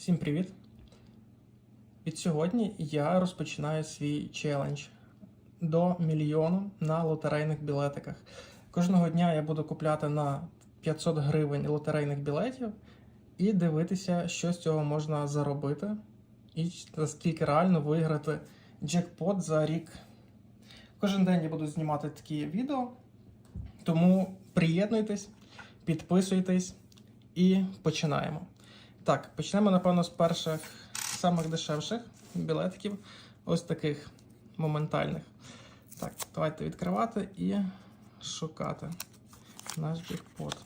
Всім привіт! Від сьогодні я розпочинаю свій челендж до мільйону на лотерейних білетиках. Кожного дня я буду купляти на 500 гривень лотерейних білетів і дивитися, що з цього можна заробити, і наскільки реально виграти джекпот за рік. Кожен день я буду знімати такі відео, тому приєднуйтесь, підписуйтесь і починаємо. Так, почнемо, напевно, з перших самих дешевших білетиків, ось таких моментальних. Так, давайте відкривати і шукати наш джекпот.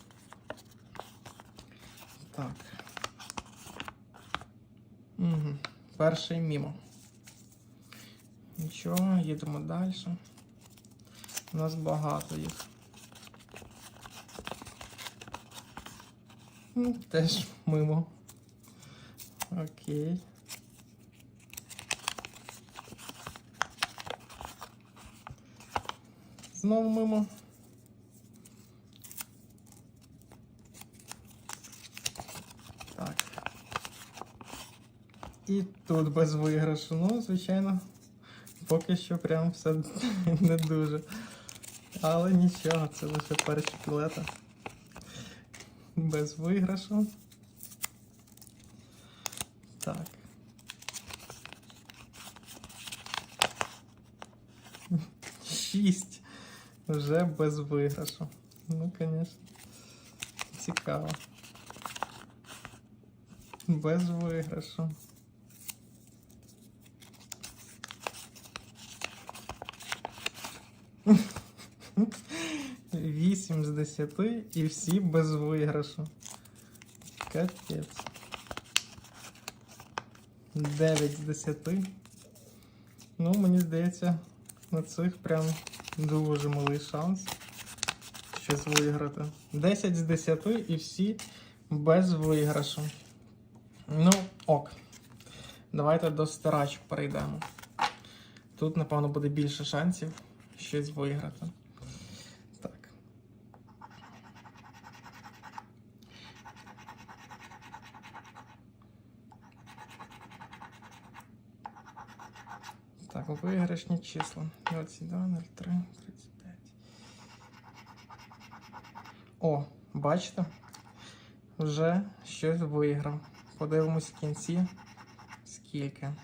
Так. Угу. Перший мімо. Нічого, їдемо далі. У нас багато їх. Теж мимо. Окей. Знову мимо. Так. І тут без виграшу. Ну, звичайно, поки що прям все не дуже. Але нічого, це лише перші білети. Без виграшу. 6. Вже без виграшу. Ну, звісно, цікаво. Без виграшу. Вісім з десяти і всі без виграшу. Капець. Дев'ять з десяти. Ну, мені здається, на цих прям дуже малий шанс щось виграти. 10 з 10 і всі без виграшу. Ну, ок. Давайте до стирачок перейдемо. Тут, напевно, буде більше шансів щось виграти. Так. Так, виграшні числа. 22, 03, 35. О, бачите? Вже щось виграв. Подивимось в кінці. Скільки.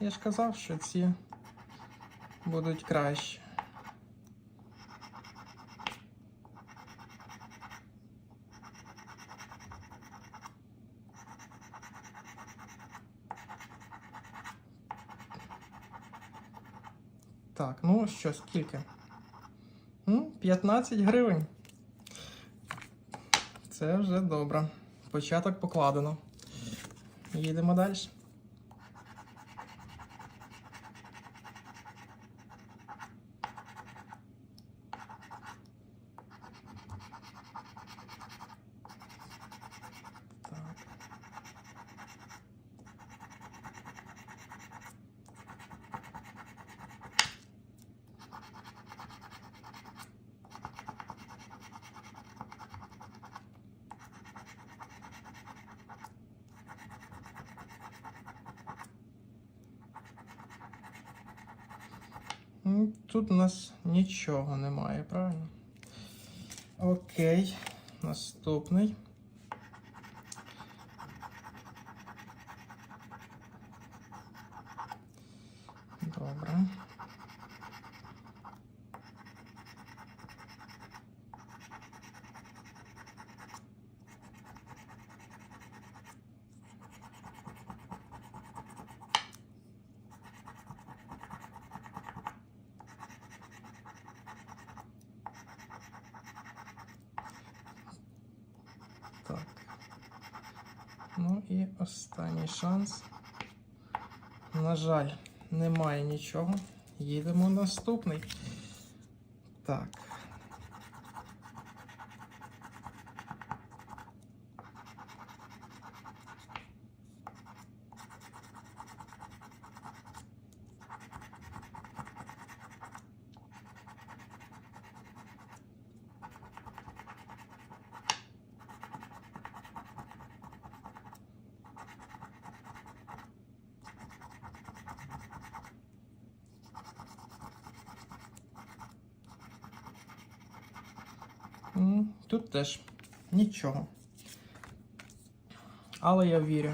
Я ж казав, що ці будуть кращі. Так, ну що, скільки? 15 гривень. Це вже добре. Початок покладено. Їдемо далі. Так. М, Тут у нас нічого немає, правильно? Окей, наступний. Добре. Так. Ну і останній шанс. На жаль, немає нічого. Їдемо наступний. Так. Тут теж нічого. Але я вірю,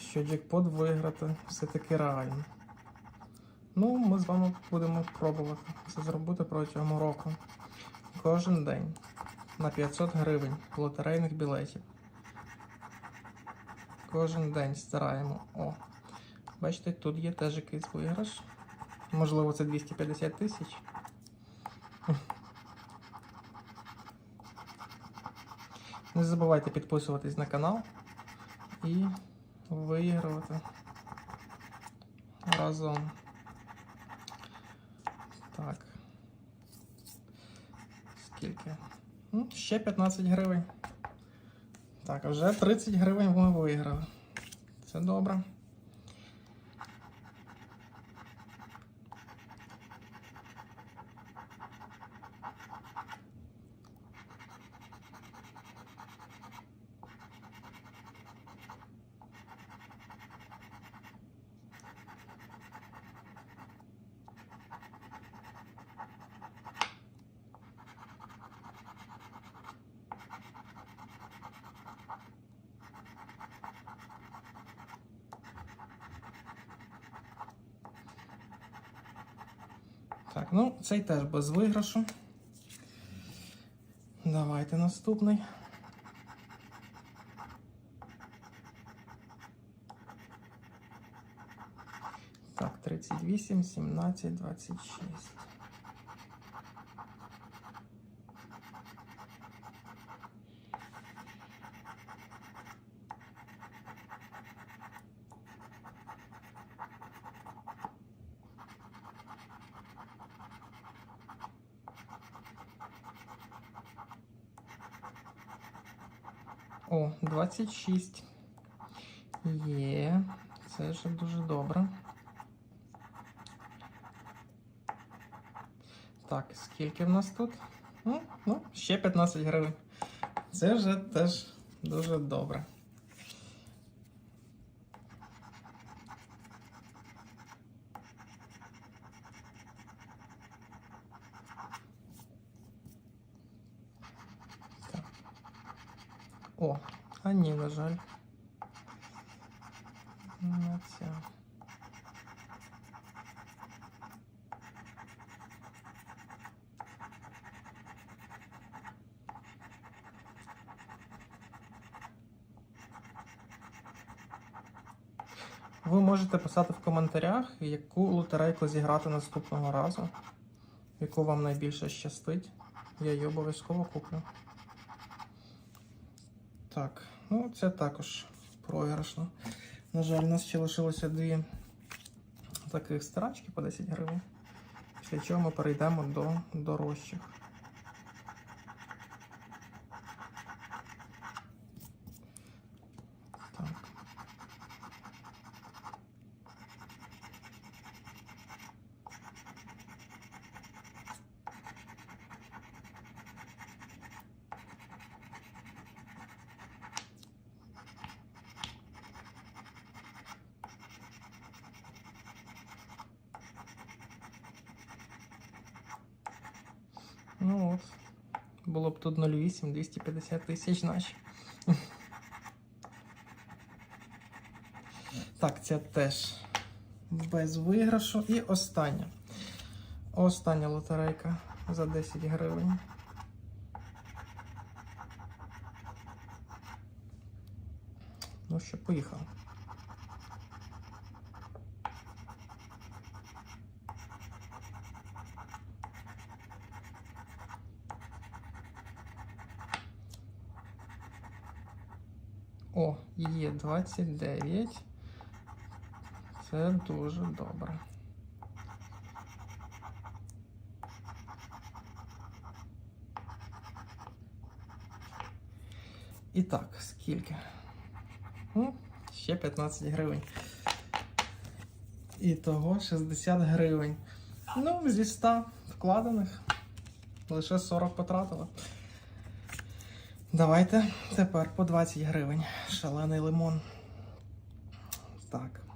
що джекпот виграти все-таки реально. Ну, ми з вами будемо пробувати це зробити протягом року. Кожен день на 500 гривень лотерейних білетів. Кожен день стараємо. О, бачите, тут є теж якийсь виграш. Можливо, це 250 тисяч. Не забувайте підписуватись на канал і виігрувати разом. Так. Скільки? Ну, ще 15 гривень. Так, а вже 30 гривень ми виграли. Це добре. Так, ну цей теж без виграшу. Давайте наступний. Так, 38, 17, 26. О, 26. Є. Це вже дуже добре. Так, скільки в нас тут? Ну, ну, ще 15 гривень. Це вже теж дуже добре. Так. О, а на жаль. Не ця. Ви можете писати в коментарях, яку лотерейку зіграти наступного разу, яку вам найбільше щастить. Я її обов'язково куплю. Так, ну це також програшно. На жаль, у нас ще лишилося дві таких старачки по 10 гривень. Після чого ми перейдемо до дорожчих. Ну от. Було б тут 0,8, 250 тисяч наші. Так, це теж без виграшу. І остання. Остання лотерейка за 10 гривень. Ну що, поїхав. О, є 29. Це дуже добре. І так, скільки? Ну, ще 15 гривень. І того 60 гривень. Ну, зі 100 вкладених лише 40 потратила. Давайте тепер по 20 гривень. Шалений лимон. Так.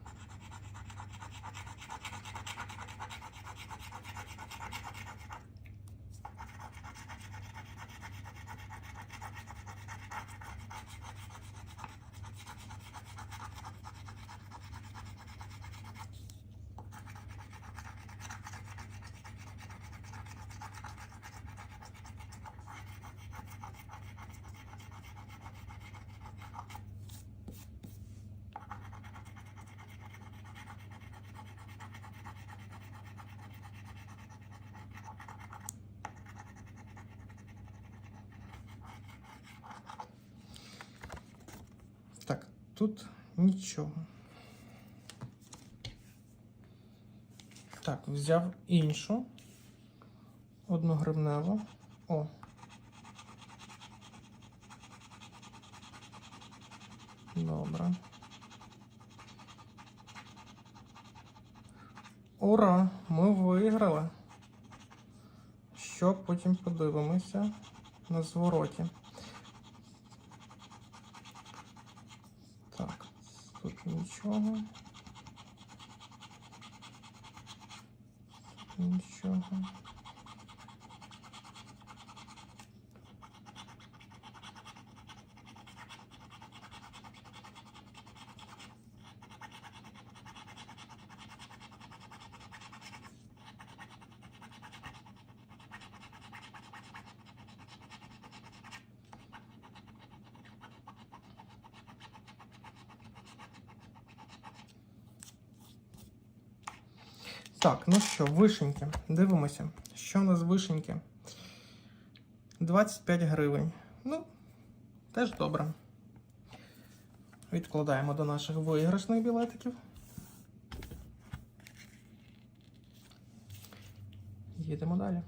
Тут нічого. Так, взяв іншу. Одногривневу. О. Добре. Ура! Ми виграли. Що потім подивимося на звороті. Так, тут нічого. Нічого. Так, ну що, вишеньки. Дивимося. Що у нас вишеньки? 25 гривень. Ну, теж добре. Відкладаємо до наших виграшних білетиків. Їдемо далі.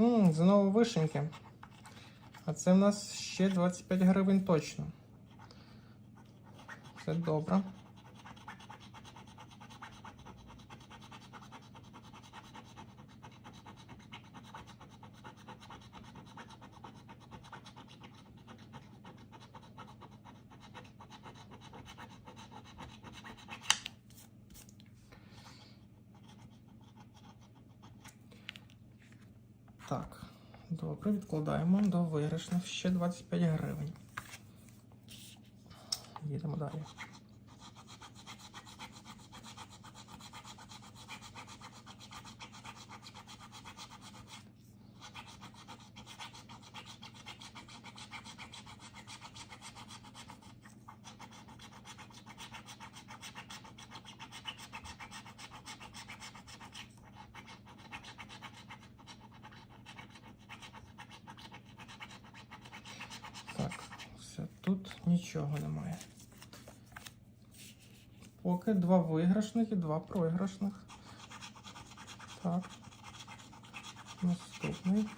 М, знову вишеньки. А це в нас ще 25 гривень точно. Це добре. Так, добре, відкладаємо до виграшних ще 25 гривень. Їдемо далі. Так, все, тут нічого немає. Поки два виграшних і два програшних. Так. Наступний.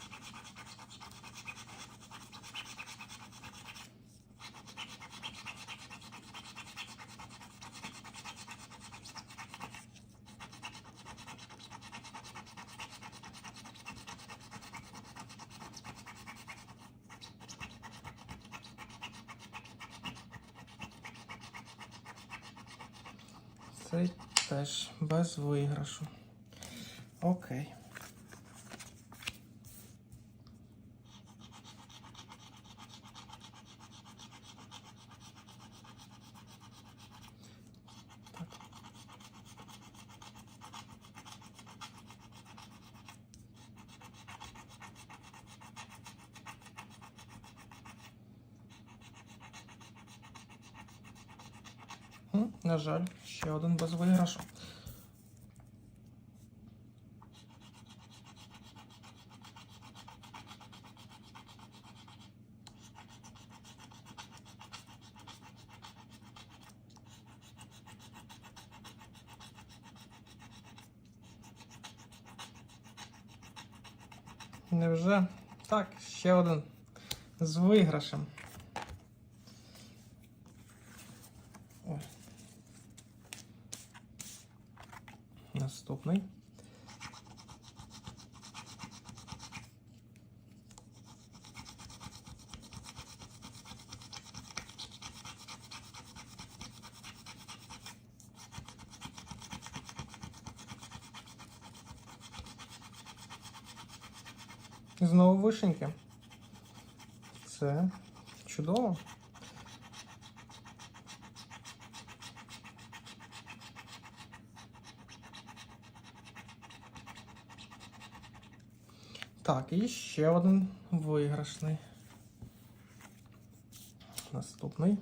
Цей теж без виграшу. Окей. На жаль, ще один без виграшу. Невже? Так, ще один з виграшем. І знову вишеньки. Це чудово. Так, і ще один виграшний. Наступний.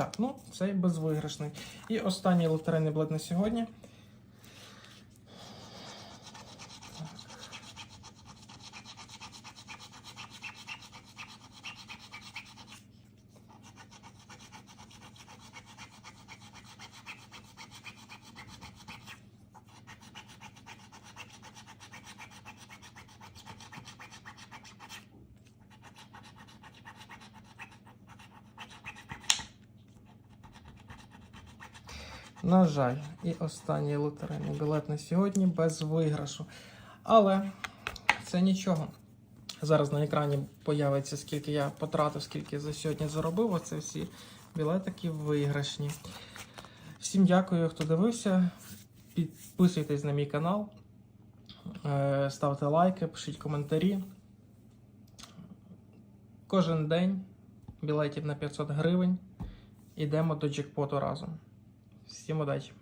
Так, ну цей безвиграшний. І останній лотерейний білет на сьогодні. На жаль, і останній лотерейний білет на сьогодні без виграшу. Але це нічого. Зараз на екрані появиться, скільки я потратив, скільки за сьогодні заробив. Оце всі білетики виграшні. Всім дякую, хто дивився. Підписуйтесь на мій канал, е, ставте лайки, пишіть коментарі. Кожен день білетів на 500 гривень. Ідемо до джекпоту разом. Всім удачі!